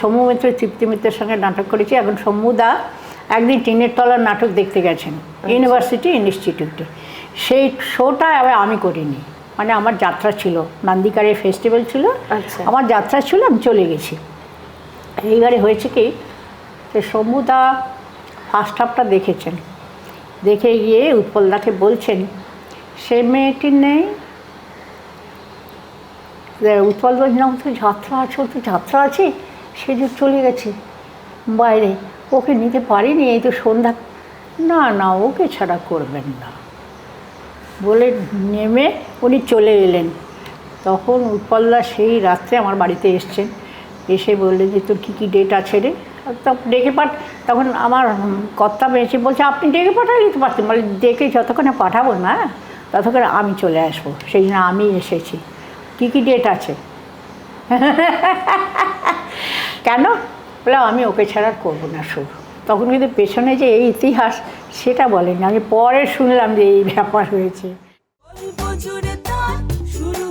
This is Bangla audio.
সৌম্য মিত্র তৃপ্তি মিত্রের সঙ্গে নাটক করেছি এখন সৌম্যদা একদিন টিনের তলার নাটক দেখতে গেছেন ইউনিভার্সিটি ইনস্টিটিউটে। সেই শোটা আবার আমি করিনি। মানে আমার যাত্রা ছিল নান্দিকারের ফেস্টিভ্যাল ছিল আচ্ছা। আমার যাত্রা ছিল আমি চলে গেছি। এইবারে হয়েছে কি যে সৌম্যদা ফার্স্ট হাফটা দেখেছেন। দেখে গিয়ে উৎপলদাকে বলছেন সে মেয়েটি নেই। উৎপল বলছিলাম তো যাত্রা আছে তো যাত্রা আছে। সে যে চলে গেছে বাইরে, ওকে নিতে পারিনি, এই তো সন্ধ্যা। না না, ওকে ছাড়া করবেন না। বলে নেমে উনি চলে এলেন। তখন উৎপলদা সেই রাত্রে আমার বাড়িতে এসছেন। এসে বললেন যে, তোর কী কী ডেট আছে রে? ডেকে পাঠ, তখন আমার কর্তা এসে বলছে, আপনি ডেকে পাঠালে তো পারতেন। বলে, ডেকে যতক্ষণে পাঠাবো না, ততক্ষণে আমি চলে আসব। সেই জন্য আমি এসেছি। কী কী ডেট আছে? কেন? বলে, আমি ওকে ছাড়া করব না শুরু তখন কিন্তু পেছনে যে এই ইতিহাস, সেটা বলেনি। আমি পরে শুনলাম যে এই ব্যাপার হয়েছে। শুরু